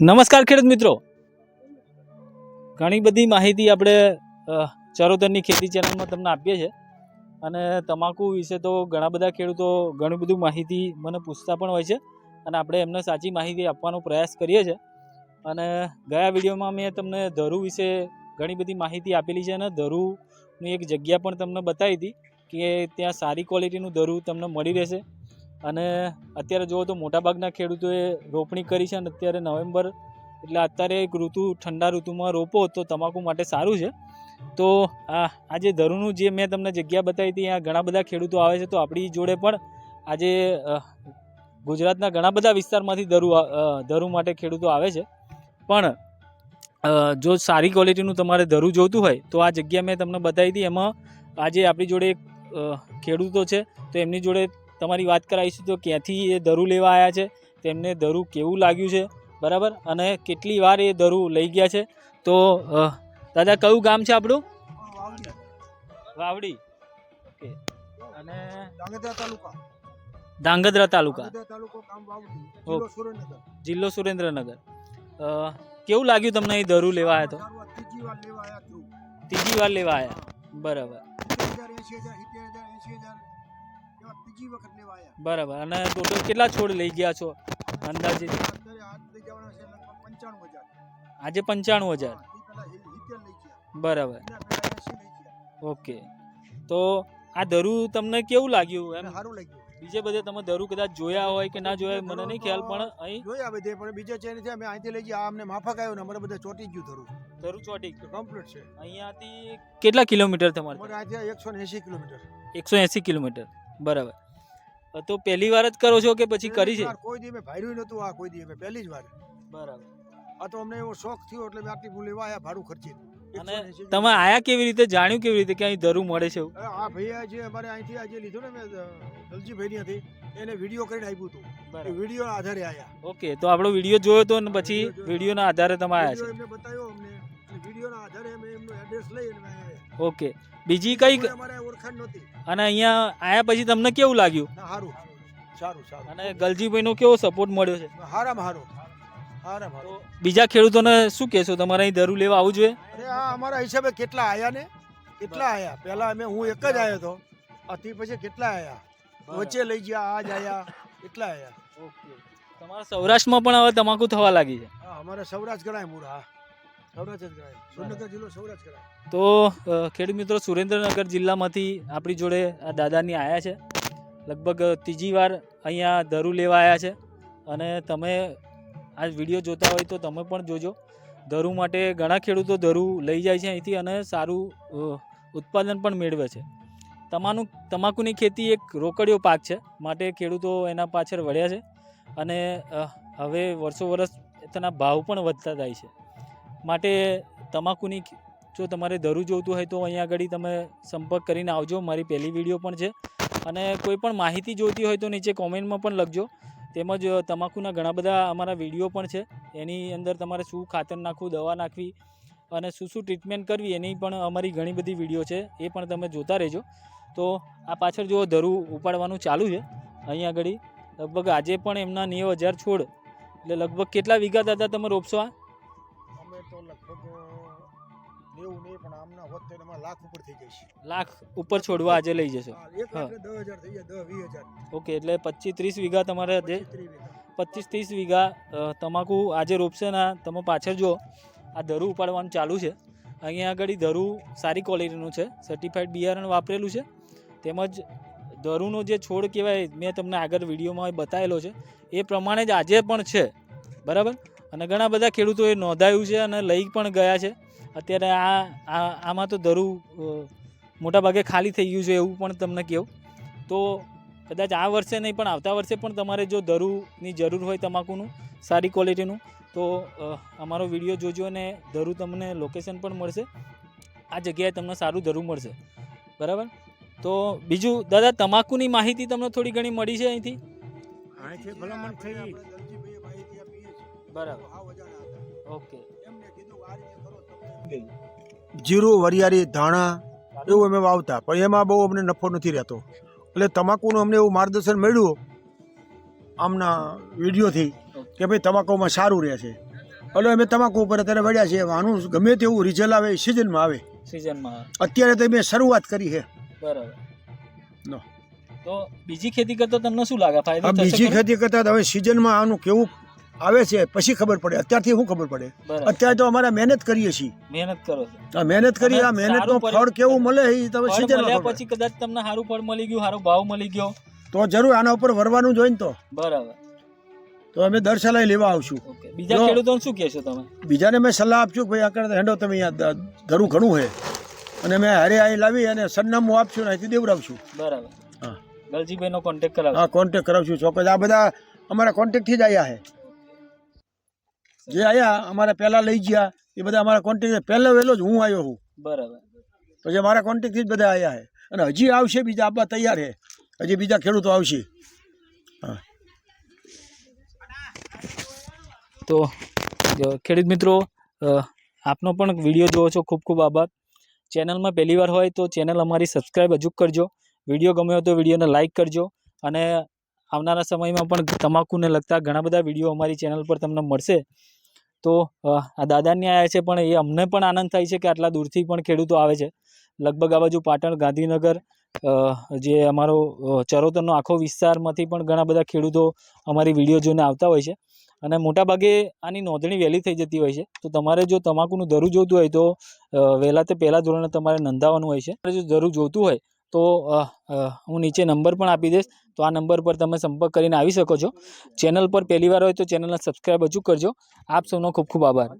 નમસ્કાર ખેડૂત મિત્રો. ઘણી બધી માહિતી આપણે ચરોતરની ખેતી ચેનલમાં તમને આપીએ છીએ. અને તમાકુ વિશે તો ઘણા બધા ખેડૂતો ઘણી બધું માહિતી મને પૂછતા પણ હોય છે. અને આપણે એમને સાચી માહિતી આપવાનો પ્રયાસ કરીએ છીએ. અને ગયા વિડીયોમાં મેં તમને ધરુ વિશે ઘણી બધી માહિતી આપેલી છે અને ધરુની એક જગ્યા પણ તમને બતાવી હતી કે ત્યાં સારી ક્વોલિટીનું ધરુ તમને મળી રહેશે. અને અત્યારે જુઓ તો મોટાભાગના ખેડૂતોએ રોપણી કરી છે અને અત્યારે નવેમ્બર, એટલે અત્યારે એક ઋતુ, ઠંડા ઋતુમાં રોપો તો તમાકુ માટે સારું છે. તો આ આજે ધરુનું જે મેં તમને જગ્યા બતાવી હતી, ત્યાં ઘણા બધા ખેડૂતો આવે છે, તો આપણી જોડે પણ આજે ગુજરાતના ઘણા બધા વિસ્તારમાંથી ધરુ ધરુ માટે ખેડૂતો આવે છે. પણ જો સારી ક્વોલિટીનું તમારે ધરુ જોતું હોય, તો આ જગ્યા મેં તમને બતાવી હતી, એમાં આજે આપણી જોડે ખેડૂતો છે, તો એમની જોડે તમારી વાત કરાવીશું તો ક્યાંથી એ દરું લેવા આવ્યા છે? તેમને દરું કેવું લાગ્યું છે? બરાબર? અને કેટલી વાર એ દરું લઈ ગયા છે? તો દાદા કયું ગામ છે આપણું? વાવડી. ઓકે. અને ધાંગધ્રા તાલુકા. ધાંગધ્રા તાલુકા. જિલ્લો સુરેન્દ્રનગર. કેવું લાગ્યું તમને એ દરું લેવા આવ્યા તો? સારું આ ત્રીજી વાર લેવા આયા છું ત્રીજી વાર લેવા આવ્યા બરાબર. એવા વખત લેવા આવ્યા બરાબર. અને ટોટલ કેટલા છોડ લઈ ગયા છો? અંદાજે? છે આજે પંચાણું હજાર? બરાબર. ઓકે. તો આ દરું તમને કેવું લાગ્યું એમ? સારું લાગ્યું. બીજે બધે તમે દરું કદાચ જોયા હોય કે ના જોયા મને નહીં ખ્યાલ પણ અહીં જોયા બધે પણ બીજે છે નથી અમે અહીંથી લઈ ગયા. આ અમને માફક આવ્યો ને અમારે બધા ચોટી ગયું ધરું. ધરું ચોટી ગયું. કમ્પ્લીટ છે. અહીંયાથી કેટલા કિલોમીટર તમારે? અમારે અહીંથી એકસો એંસી કિલોમીટર. એકસો એંસી કિલોમીટર. બરાબર. તો પહેલી વાર જ કરો છો કે પછી કરી છે? કોઈ દી મેં ભાડ્યું નતું આ કોઈ દી અમે પહેલી જ વાર. બરાબર. આ તો અમને એવો શોખ થયો એટલે મેં આટલી હું લેવા ભાડું ખર્ચી. અને તમે આયા કેવી રીતે જાણ્યું કેવી રીતે કે અહીં ધરું મળે છે આ ભૈયા જે અમારે અહીંથી આજે લીધું ને મેં દલજીભાઈ હતી એને વીડિયો કરીને આપ્યું હતું. એ વીડિયો આધારે આયા. ઓકે તો આપણો વીડિયો જોયો તો ને પછી વિડીયોના આધારે તમે આયા વીડિયો એમને બતાવ્યો અમને. વીડિયો વિડીયોના આધારે અમે એમનું એડ્રેસ લઈ છે ઓકે. બીજી કઈ અને અહીંયા આયા પછી તમને કેવું લાગ્યું? ના સારું. સારું સારું. અને ગલજીભાઈનો કેવો સપોર્ટ મળ્યો છે? હારામાં હારું. હારામાં બીજા ખેડૂતોને શું કહેશો? તમારે અહીં દરું લેવા આવવું જોઈએ? અરે આ અમારા હિસાબે કેટલા આયા ને? કેટલા આયા? પહેલા અમે હું એક જ આવ્યો હતો. અતિ પછી કેટલા આયા? વચ્ચે લઈ ગયા આજ આયા. કેટલા આયા? ઓકે તમારા સૌરાષ્ટ્રમાં પણ હવે તમાકુ થવા લાગી છે? હા અમારે સૌરાષ્ટ્ર ગણાય મૂળ હા. તો ખેડૂત મિત્રો, સુરેન્દ્રનગર જિલ્લામાંથી આપણી જોડે આ દાદાની આવ્યા છે. લગભગ ત્રીજી વાર અહીંયા દરું લેવા આવ્યા છે. અને તમે આ વીડિયો જોતા હોય તો તમે પણ જોજો. દરું માટે ઘણા ખેડૂતો દરું લઈ જાય છે અહીંથી અને સારું ઉત્પાદન પણ મેળવે છે. તમાનું, તમાકુની ખેતી એક રોકડિયો પાક છે, માટે ખેડૂતો એના પાછળ વળ્યા છે. અને હવે વર્ષો વર્ષ તેના ભાવ પણ વધતા જાય છે. માટે તમાકુની જો તમારે દરું જોઈતું હોય તો અહીંયા આગળ તમે સંપર્ક કરીને આવજો. મારી પહેલી વીડિયો પણ છે. અને કોઈ પણ માહિતી જોઈતી હોય તો નીચે કોમેન્ટમાં પણ લખજો. તેમજ તમાકુના ઘણા બધા અમારા વીડિયો પણ છે. એની અંદર તમારે શું ખાતર નાખવું, દવા નાખવી અને શું શું ટ્રીટમેન્ટ કરવી એની પણ અમારી ઘણી બધી વીડિયો છે. એ પણ તમે જોતા રહેજો. તો આ પાછળ જો ધરું ઉપાડવાનું ચાલુ છે. અહીં આગળ લગભગ આજે પણ એમના નેવ હજાર છોડ, એટલે લગભગ કેટલા વિઘા દાદા તમે રોપશો આ? એમાં લાખ ઉપર થઈ જશે લાખ ઉપર છોડવા આજે લઈ જશો? હા, એક હા. લાખ દસ હજાર થઈ જાય દસ વીસ હજાર. ઓકે એટલે પચીસ ત્રીસ વીઘા તમારે જે પચીસ ત્રીસ વીઘા. તમાકુ આજે રોપશે ને તમે પાછળ જો આ ધરું ઉપાડવાનું ચાલુ છે. અહીંયા આગળ ધરું સારી ક્વોલિટીનું છે સર્ટિફાઈડ બિયારણ વાપરેલું છે. તેમજ ધરુનો જે છોડ કહેવાય મેં તમને આગળ વિડીયોમાં બતાવેલો છે એ પ્રમાણે જ આજે પણ છે. બરાબર? અને ઘણા બધા ખેડૂતોએ નોંધાયું છે અને લઈ પણ ગયા છે. અત્યારે આ આ- આમાં તો ધરું મોટાભાગે ખાલી થઈ ગયું છે એવું પણ તમને કહું. તો કદાચ આ વર્ષે નહીં પણ આવતા વર્ષે પણ તમારે જો દરુની જરૂર હોય તમાકુનું સારી ક્વોલિટીનું તો અમારો વીડિયો જોજો અને દરું તમને લોકેશન પણ મળશે. આ જગ્યાએ તમને સારું ધરું મળશે. બરાબર? તો બીજું દાદા તમાકુની માહિતી તમને થોડી ઘણી મળી છે અહીંથી. બરાબર. ઓકે. જીરું વરિયાળી ધાણા એવું અમે વાવતા પણ એમાં બહુ અમને નફો નથી રહેતો. એટલે તમાકુનું અમને એવું માર્ગદર્શન મળ્યું આમના વિડીયોથી કે ભાઈ તમાકુમાં સારું રહે છે. એટલે અમે તમાકુ ઉપર અત્યારે વળ્યા છીએ. આનું ગમે તેવું રિઝલ્ટ આવે સિઝનમાં આવે. સિઝનમાં અત્યારે તો મેં શરૂઆત કરી છે. બરાબર. તો બીજી ખેતી કરતા તમને શું લાગે? ફાયદો બીજી ખેતી કરતાં હવે સિઝનમાં આનું કેવું આવે છે પછી ખબર પડે. અત્યારથી શું ખબર પડે? અત્યારે તો અમારે મહેનત કરીએ છીએ. મહેનત કરો છો. મહેનત કરી આ મહેનત મહેનતનું ફળ કેવું મળે એ તમે ખબર. પછી કદાચ તમને સારું ફળ મળી ગયું સારો ભાવ મળી ગયો. તો જરૂર આના ઉપર વરવાનું જોઈને તો. બરાબર. તો અમે દર સલાહ લેવા આવશું. બીજા ખેડૂતોને શું કહેશો તમે? બીજાને મેં સલાહ આપશું ભાઈ આગળ હેંડો તમે અહીંયા ધરું ઘણું છે. અને મેં હારે અહીં લાવી અને સરનામું આપશું ને અહીંથી દેવડાવશું. બરાબર. હા. ગલજીભાઈનો કોન્ટેક્ટ કરાવ હા કોન્ટેક કરાવશું. ચોક્કસ. આ બધા અમારા કોન્ટેક્ટથી જ આવ્યા છે. જે આવ્યા અમારા પહેલાં લઈ ગયા એ બધા અમારા કોન્ટેક્ટ પહેલો વહેલો જ હું આવ્યો છું. બરાબર. તો જે મારા કોન્ટેક્ટથી જ બધા આવ્યા છે. અને હજી આવશે બીજા આપવા તૈયાર છે. હજી બીજા ખેડૂતો આવશે. હા. તો ખેડૂત મિત્રો આપનો પણ વીડિયો જોવો છો ખૂબ ખૂબ આભાર. ચેનલમાં પહેલી વાર હોય તો ચેનલ અમારી સબસ્ક્રાઈબ હજુ કરજો. વીડિયો ગમ્યો તો વિડીયોને લાઇક કરજો. અને આવનારા સમયમાં પણ તમાકુને લગતા ઘણા બધા વીડિયો અમારી ચેનલ પર તમને મળશે. તો આ દાદાની આવ્યા છે, પણ એ અમને પણ આનંદ થાય છે કે આટલા દૂરથી પણ ખેડૂતો આવે છે. લગભગ આ બાજુ પાટણ, ગાંધીનગર જે અમારો ચરોતરનો આખો વિસ્તારમાંથી પણ ઘણા બધા ખેડૂતો અમારી વીડિયો જોઈને આવતા હોય છે. અને મોટાભાગે આની નોંધણી વહેલી થઈ જતી હોય છે. તો તમારે જો તમાકુનું દરું જોતું હોય તો વહેલા તે પહેલાં ધોરણે તમારે નોંધાવવાનું હોય છે. જો દરું જોતું હોય તો હું નીચે નંબર પણ આપી દઈશ. તો આ નંબર પર તમે સંપર્ક કરીને આવી શકો છો. ચેનલ પર પહેલી વાર હોય તો ચેનલને સબસ્ક્રાઈબ હજુ કરજો. આપ સૌનો ખૂબ ખૂબ આભાર.